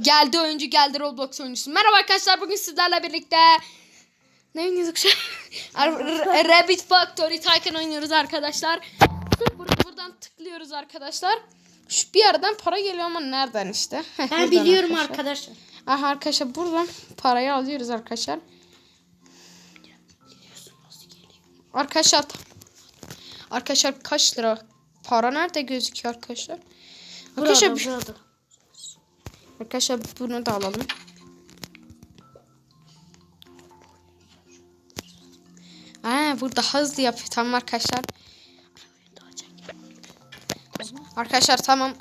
Geldi oyuncu geldi Roblox oyuncusu. Merhaba arkadaşlar bugün sizlerle birlikte ne oynuyorduk şu Rabbit Factory Tycoon oynuyoruz arkadaşlar. Bur- buradan tıklıyoruz arkadaşlar. Şu bir yerden para geliyor ama nereden işte? Heh, Ben biliyorum arkadaşlar. arkadaşlar. Aha arkadaşlar buradan parayı alıyoruz arkadaşlar. Arkadaşlar Arkadaşlar kaç lira? Para nerede gözüküyor arkadaşlar? Arkadaşlar, Burada, burada. Arkadaşlar bunu da alalım. Ha, burada hızlı yapıyor. Tamam arkadaşlar. Arkadaşlar tamam.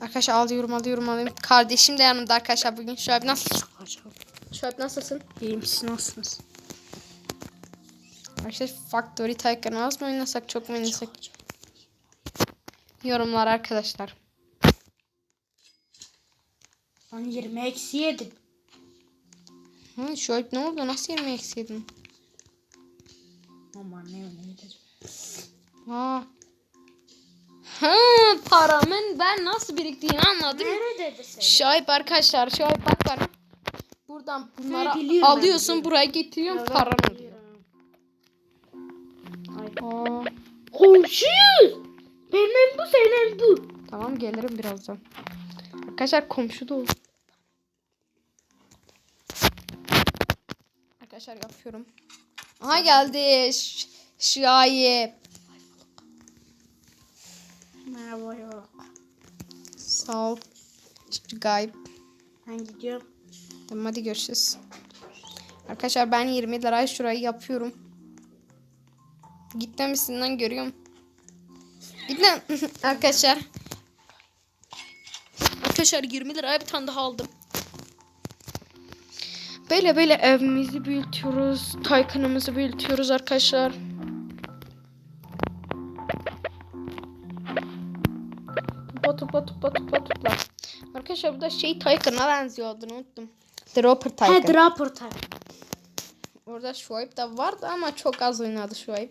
Arkadaşlar alıyorum alıyorum alıyorum. Kardeşim de yanımda arkadaşlar bugün. Şöyle nasıl? Şöyle nasılsın? İyiyim siz nasılsınız? Arkadaşlar Factory Tycoon az mı oynasak çok mu oynasak? Yorumlar arkadaşlar. Ben 20 eksi yedim. Hı, şöyle ne oldu? Nasıl yemeği eksidin? Aman ne öyleydi. Ha. Ha, paramın ben nasıl biriktiğini anladım. Neredeydi sen? Şahip arkadaşlar şahip bak bana. Buradan bunları Ha, ben, alıyorsun buraya getiriyorsun paran oluyor. Aa, Komşuyuz. Benim bu senin bu. tamam gelirim birazdan. Arkadaşlar komşu da olur. Arkadaşlar yapıyorum. Aha geldi. Ş- Şahip. Merhaba ya. Sağ ol. Gayip. Ben gidiyorum. Tamam hadi görüşürüz. Arkadaşlar ben 20 liraya şurayı yapıyorum. Gitmemişsinden görüyorum. Gitme arkadaşlar. Arkadaşlar 20 liraya bir tane daha aldım. Böyle böyle evimizi büyütüyoruz. Taykanımızı büyütüyoruz arkadaşlar. Tupla tupla tupla tupla tupla. Arkadaşlar bu da şey Taycan'a benziyor adını unuttum. Dropper He Taycan. Draper time. Orada Şuayb da vardı ama çok az oynadı Şuayb.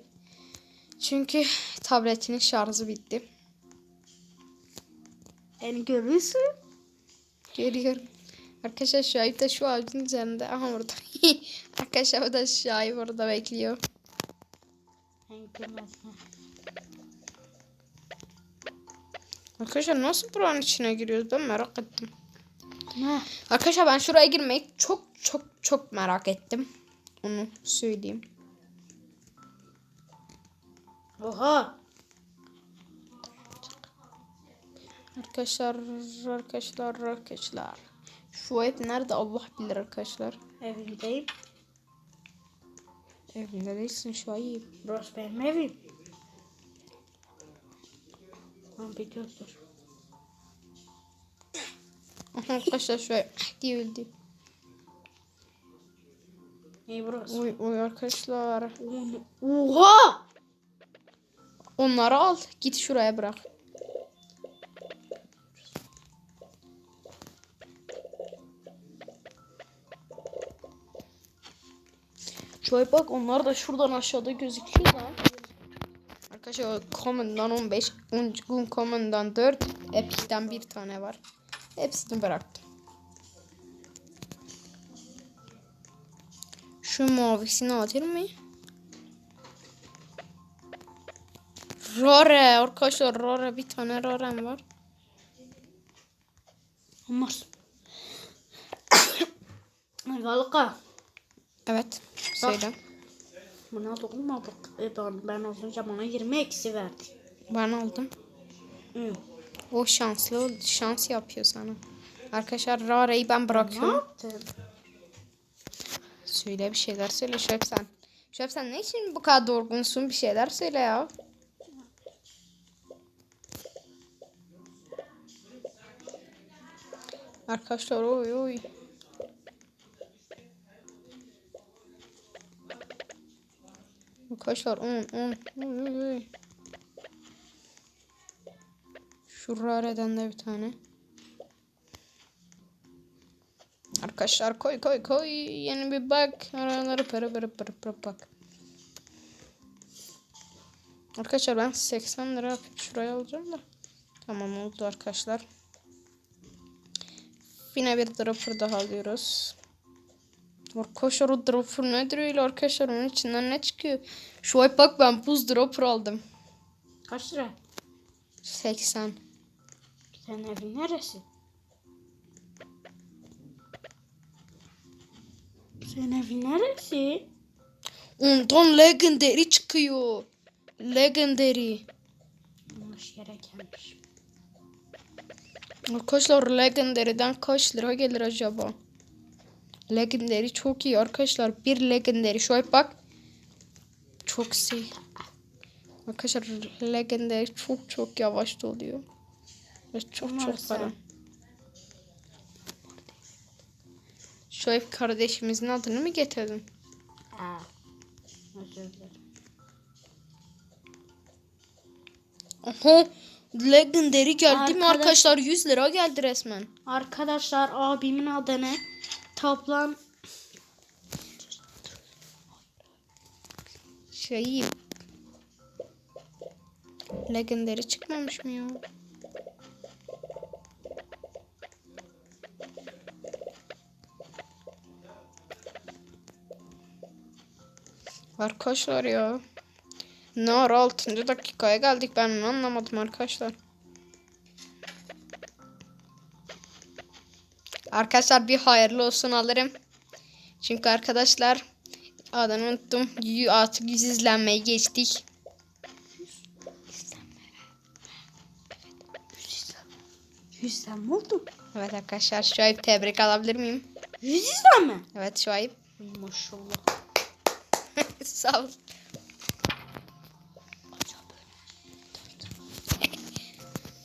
Çünkü tabletinin şarjı bitti. Beni görürsün. Görüyorum. Arkadaşlar Şuayb da şu ağacın üzerinde. Aha orada. Arkadaşlar bu da Şuayb orada bekliyor. Arkadaşlar nasıl buranın içine giriyoruz ben merak ettim. Ne? Arkadaşlar ben şuraya girmeyi çok çok çok merak ettim. Onu söyleyeyim. Oha. Arkadaşlar arkadaşlar arkadaşlar. Şuayb nerede Allah bilir arkadaşlar. Evimdeyim. Evinde değilsin Şuayb. Burası benim evim. Ben biliyordur. Aha arkadaşlar şöyle diye öldü. Ne burası? Oy oy arkadaşlar. Oha. Onları al. Git şuraya bırak. Şöyle bak onlar da şuradan aşağıda gözüküyor lan. Arkadaşlar Common'dan 15, Gun Common'dan 4, Epic'ten bir tane var. Hepsini bıraktım. Şu mavisini atayım mı? Rore arkadaşlar Rore bir tane Rore'm var. Olmaz. Galika. Evet. Söyle. Buna dokunmadık. E, ben- ben az önce bana 20 eksi verdi. Ben aldım. Hı. O şanslı oldu. Şans yapıyor sana. Arkadaşlar Rore'yi ben Ne bırakıyorum. yaptın? Söyle bir şeyler söyle Şöp sen. Şöp sen ne için bu kadar dorgunsun? Bir şeyler söyle ya. Arkadaşlar oy oy. Arkadaşlar 10 10 oy, oy, oy. Şu Rare'den de bir tane. Arkadaşlar koy koy koy yeni bir bak araları para para para para bak. Arkadaşlar ben 80 lira şuraya alacağım da. Tamam oldu arkadaşlar. Yine bir dropper daha alıyoruz. Arkadaşlar o dropper nedir öyle arkadaşlar onun içinden ne çıkıyor? Şu ay bak ben buz dropper aldım. Kaç lira? 80. Senin evin neresi? Senin evin neresi? Ondan legendary çıkıyor. Legendary. Yanlış yere gelmiş. Arkadaşlar Legendary'den kaç lira gelir acaba? Legendary çok iyi arkadaşlar. Bir Legendary. Ay bak. Çok şey. Arkadaşlar Legendary çok çok yavaş doluyor. Ve çok Bunlar çok para. Şuayb kardeşimizin adını mı getirdin? Aa. Oho. Legendary geldi mi Arkadaş- arkadaşlar? 100 lira geldi resmen. Arkadaşlar abimin adı ne? Toplam Şey Legendary çıkmamış mı ya? Arkadaşlar ya. Ne ara 6. dakikaya geldik ben anlamadım arkadaşlar. Arkadaşlar bir hayırlı olsun alırım. Çünkü arkadaşlar adını unuttum. Artık yüz izlenmeye geçtik. yüzden mi oldu? Evet arkadaşlar Şuayb tebrik alabilir miyim? Yüz yüzden mi? Evet Şuayb. Maşallah. Sağ ol.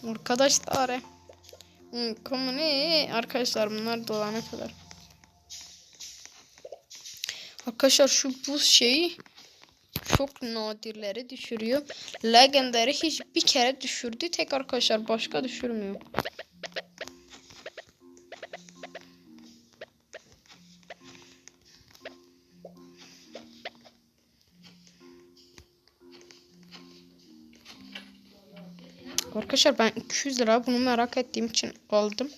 Arkadaşlar. Hmm, Konu ne? Arkadaşlar bunlar dolana kadar. Arkadaşlar şu bu şeyi çok nadirleri düşürüyor. Legendary hiç bir kere düşürdü. Tek arkadaşlar başka düşürmüyor. Arkadaşlar ben 200 lira bunu merak ettiğim için aldım.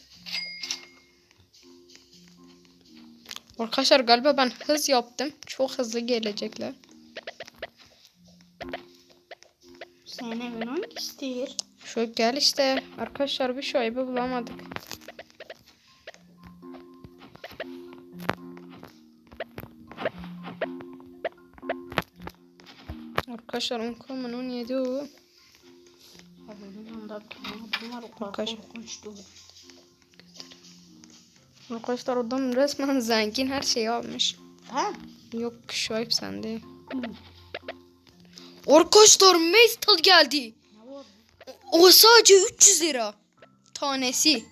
Arkadaşlar galiba ben hız yaptım. Çok hızlı gelecekler. Senin evin hangisidir? Şu gel işte. Arkadaşlar bir şaibe bulamadık. Arkadaşlar 10 koman 17 o. Tane bunlar o kadar korkunçtu. Arkadaşlar adam resmen zengin her şeyi almış. Ha? Yok şaip sende. Hı. Arkadaşlar Maystal geldi. O sadece 300 lira. Tanesi.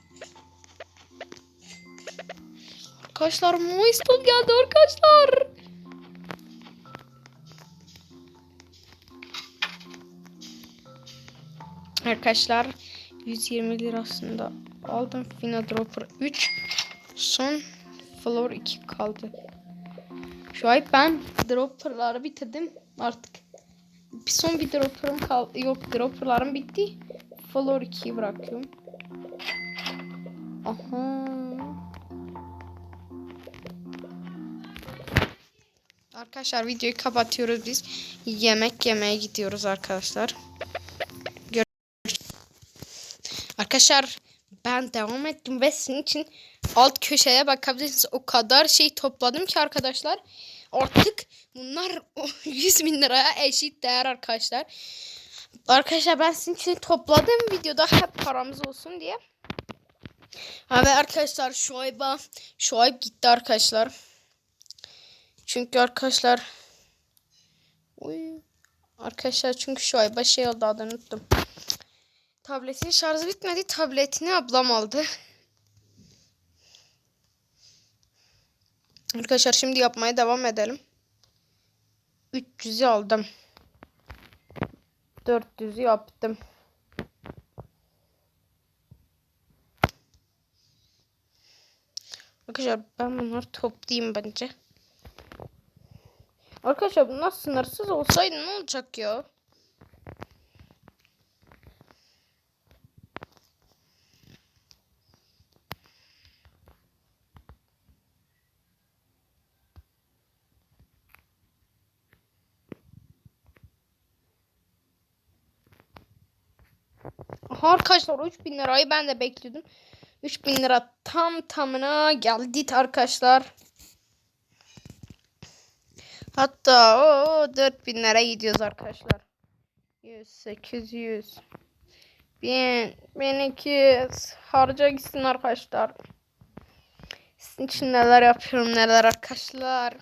Arkadaşlar Maystal geldi arkadaşlar. Arkadaşlar 120 lirasında aldım Fina Dropper 3. Son Floor 2 kaldı. Şu ay ben dropperları bitirdim artık. Bir son bir dropper'ım kaldı. Yok dropper'larım bitti. Floor 2'yi bırakıyorum. Aha. Arkadaşlar videoyu kapatıyoruz biz. Yemek yemeye gidiyoruz arkadaşlar. Arkadaşlar ben devam ettim ve sizin için alt köşeye bakabilirsiniz. O kadar şey topladım ki arkadaşlar. Artık bunlar 100 bin liraya eşit değer arkadaşlar. Arkadaşlar ben sizin için topladım videoda hep paramız olsun diye. Ha ve arkadaşlar Şuayb'a Şuayb gitti arkadaşlar. Çünkü arkadaşlar Uy. Arkadaşlar çünkü Şuayb'a şey oldu adını unuttum. Tabletin şarjı bitmedi. Tabletini ablam aldı. Arkadaşlar şimdi yapmaya devam edelim. 300'ü aldım. 400'ü yaptım. Arkadaşlar ben bunları toplayayım bence. Arkadaşlar bunlar sınırsız olsaydı ne olacak ya? Arkadaşlar 3000 lirayı ben de bekliyordum. 3000 lira tam tamına geldi arkadaşlar. Hatta o 4000 lira gidiyoruz arkadaşlar. 100, 800, 1000, 1200 harca gitsin arkadaşlar. Sizin için neler yapıyorum neler arkadaşlar.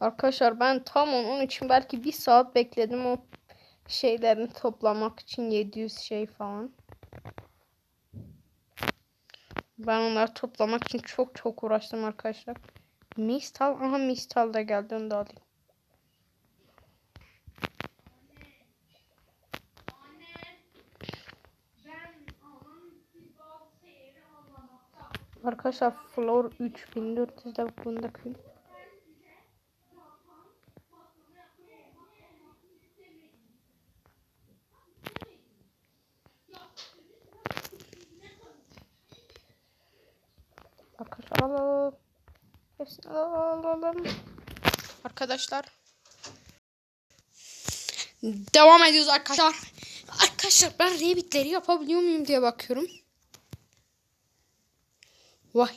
Arkadaşlar ben tam onun için belki bir saat bekledim o şeylerini toplamak için 700 şey falan. Ben onları toplamak için çok çok uğraştım arkadaşlar. Mistal aha Mistal da geldi onu da alayım. Arkadaşlar floor 3400 de bunu da koyayım. Arkadaşlar alalım. Hepsini alalım. Arkadaşlar. Devam ediyoruz arkadaşlar. Arkadaşlar ben Rabbit'leri yapabiliyor muyum diye bakıyorum. Vay.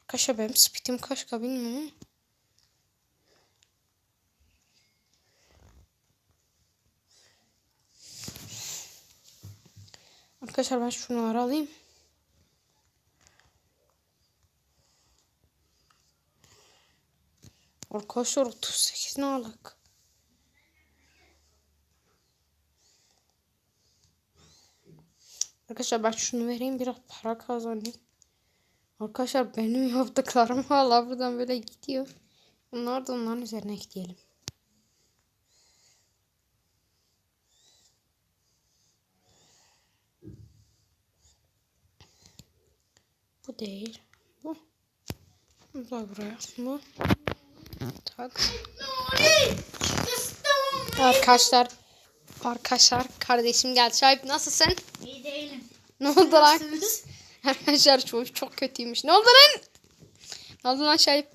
Arkadaşlar benim speedim kaç ka bilmiyorum. Arkadaşlar ben şunları alayım. Arkadaşlar 38 ne alak? Arkadaşlar ben şunu vereyim biraz para kazanayım. Arkadaşlar benim yaptıklarım hala buradan böyle gidiyor. Bunlar da onların üzerine ekleyelim. Bu değil. Bu. Bu da buraya. Bu. Tak. Arkadaşlar. Arkadaşlar kardeşim geldi. Şahip nasılsın? İyi değilim. Ne oldu lan? Arkadaşlar çok çok kötüymüş. Ne oldu lan? Ne oldu lan Şahip?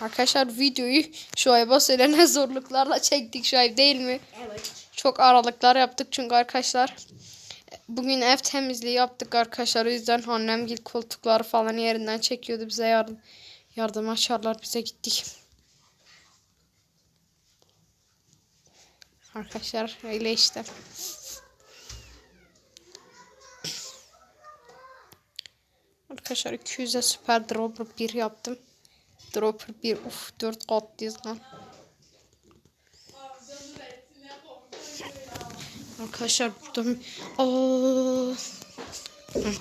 Arkadaşlar videoyu Şuayb'a söylenen zorluklarla çektik Şuayb değil mi? Evet. Çok aralıklar yaptık çünkü arkadaşlar bugün ev temizliği yaptık arkadaşlar. O yüzden annem gil koltukları falan yerinden çekiyordu bize yardım yardım açarlar bize gittik. Arkadaşlar öyle işte. Arkadaşlar 200'e süper dropper 1 yaptım. Dropper 1 uf 4 katlıyız lan. Arkadaşlar burada Aa. Hı.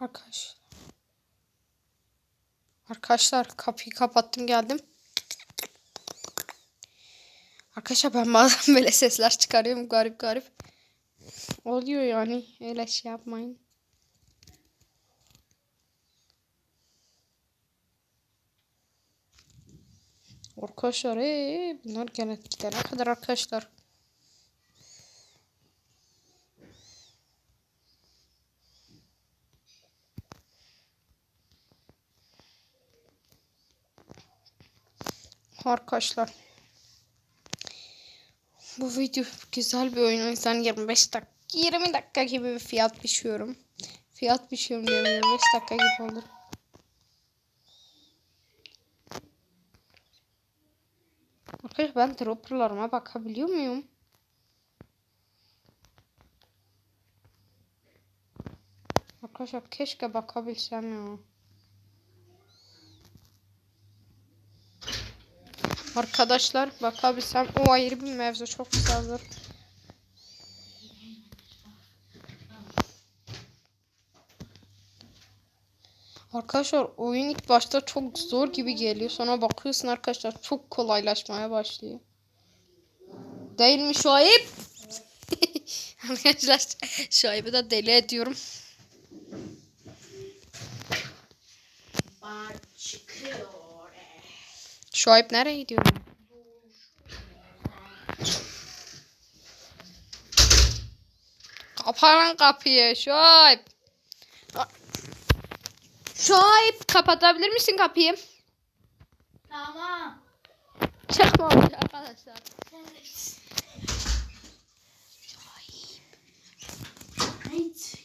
Arkadaşlar. Arkadaşlar kapıyı kapattım geldim. Arkadaşlar ben bazen böyle sesler çıkarıyorum garip garip. Oluyor yani öyle şey yapmayın. Arkadaşlar ee, bunlar gene gidene kadar arkadaşlar. Arkadaşlar. Bu video güzel bir oyun. O yüzden 25 dakika 20 dakika gibi bir fiyat biçiyorum. Fiyat biçiyorum diyorum 25 dakika gibi olur. Arkadaşlar ben dropperlarıma bakabiliyor muyum? Arkadaşlar keşke bakabilsem ya. Arkadaşlar bakabilsem o ayrı bir mevzu çok güzeldir. Arkadaşlar oyun ilk başta çok zor gibi geliyor. Sonra bakıyorsun arkadaşlar çok kolaylaşmaya başlıyor. Değil mi Şuayb? arkadaşlar Şuayb'ı da deli ediyorum. Bar çıkıyor. Şuayb nereye gidiyor? Kapan kapıyı Şuayb. Şuayb kapatabilir misin kapıyı? Tamam. Çakmamış arkadaşlar. Evet.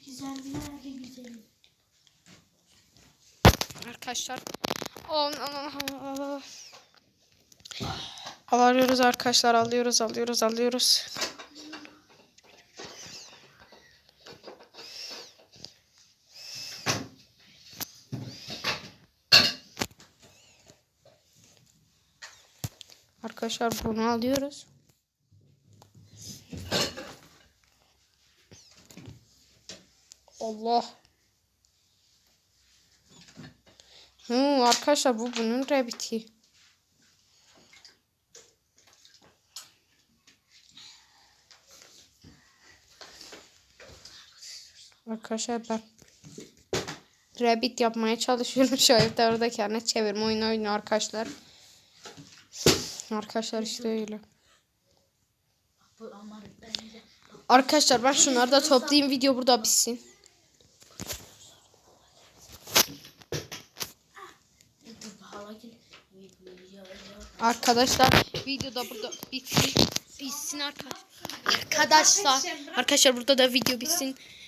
Güzeller de güzel. Arkadaşlar. Alıyoruz arkadaşlar alıyoruz alıyoruz alıyoruz. Arkadaşlar bunu alıyoruz. Allah. Hı, arkadaşlar bu bunun rabbiti. Arkadaşlar ben rabbit yapmaya çalışıyorum. Şu evde orada kendine çevirme oyunu oynuyor arkadaşlar. Arkadaşlar işte öyle. Arkadaşlar ben şunları da toplayayım video burada bitsin. Arkadaşlar video da burada bitsin. Bitsin arkadaşlar. Arkadaşlar. Arkadaşlar burada da video bitsin.